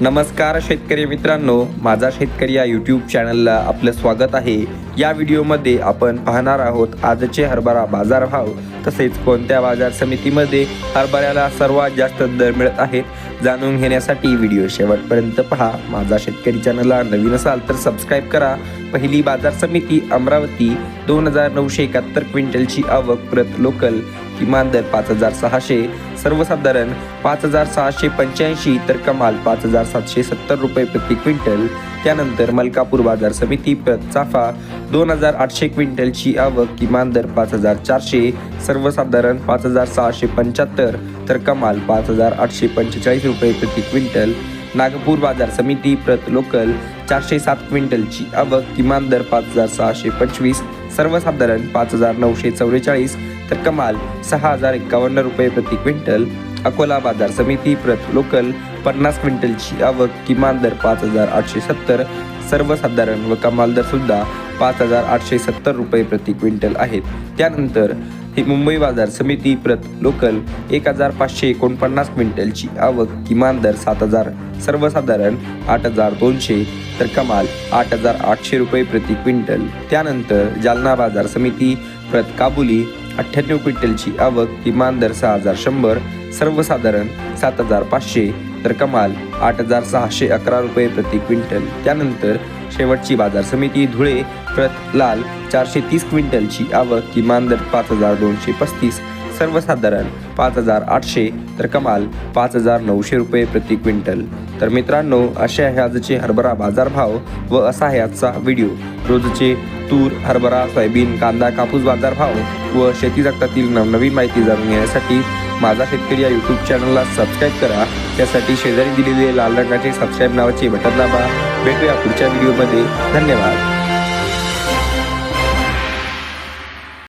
नमस्कार शेतकरी मित्रांनो माझा शेतकरी या यूट्यूब चॅनलला आपलं स्वागत आहे. या व्हिडिओमध्ये आपण पाहणार आहोत आजचे हरभरा बाजारभाव तसेच कोणत्या बाजार समितीमध्ये हरभऱ्याला सर्वात जास्त दर मिळत आहेत जाणून घेण्यासाठी व्हिडिओ शेवटपर्यंत पहा. माझा शेतकरी चॅनलला नवीन असाल तर सबस्क्राईब करा. पहिली बाजार समिती अमरावती दोन हजार नऊशे एकाहत्तर क्विंटलची आवक प्रत लोकल किमान दर पाच हजार सहाशे सर्वसाधारण पाच हजार सहाशे पंच्याऐंशी तर कमाल पाच हजार सातशे सत्तर रुपये प्रति क्विंटल. त्यानंतर मलकापूर बाजार समिती प्रत चाफा दोन हजार आठशे क्विंटलची आवक किमान दर पाच हजार चारशे सर्वसाधारण पाच हजार सहाशे पंच्याहत्तर तर कमाल पाच हजार आठशे पंचेचाळीस रुपये प्रति क्विंटल. नागपूर बाजार समिती प्रत लोकल चारशे सात क्विंटलची आवक किमान दर पाच हजार सहाशे पंचवीस सर्वसाधारण पाच हजार नऊशे चौवेचाळीस तर कमाल सहा हजार एकावन्न रुपये प्रति क्विंटल. अकोला बाजार समिती प्रत लोकल पन्नास क्विंटलची आवक किमान दर पाच हजार आठशे सत्तर. सर्वसाधारण व कमाल दर सुद्धा पाच हजार आठशे सत्तर रुपये प्रति क्विंटल आहेत. त्यानंतर ही मुंबई बाजार समिती प्रत लोकल एक हजार पाचशे एकोणपन्नास क्विंटलची आवक किमान दर सात हजार. सर्वसाधारण आठ हजार दोनशे तर कमाल आठ हजार आठशे रुपये प्रति क्विंटल. त्यानंतर जालना बाजार समिती प्रत काबुली अठ्ठ्याण्णव क्विंटलची आवक किमान दर सहा हजार शंभर सर्वसाधारण सात हजार पाचशे तर कमाल आठ हजार सहाशे अकरा रुपये प्रति क्विंटल. त्यानंतर शेवटची बाजार समिती धुळे प्रत लाल चारशे तीस क्विंटलची आवक किमान दर पाच हजार दोनशे पस्तीस सर्वसाधारण पाच हजार आठशे तर कमाल पाच हजार नऊशे रुपये प्रति क्विंटल. तर मित्रांनो असे आहे आजचे हरभरा बाजारभाव व असा आहे आजचा व्हिडिओ. रोजचे तूर हरभरा सोयाबीन कांदा कापूस बाजारभाव व शेती जगतातील नवनवीन माहिती जाणून घेण्यासाठी माझा शेतकरी या यूट्यूब चॅनलला सबस्क्राईब करा. त्यासाठी शेजारी दिलेले लाल रंगाचे सबस्क्राईब नावाचे बटन दाबा. भेटूया पुढच्या व्हिडिओमध्ये धन्यवाद.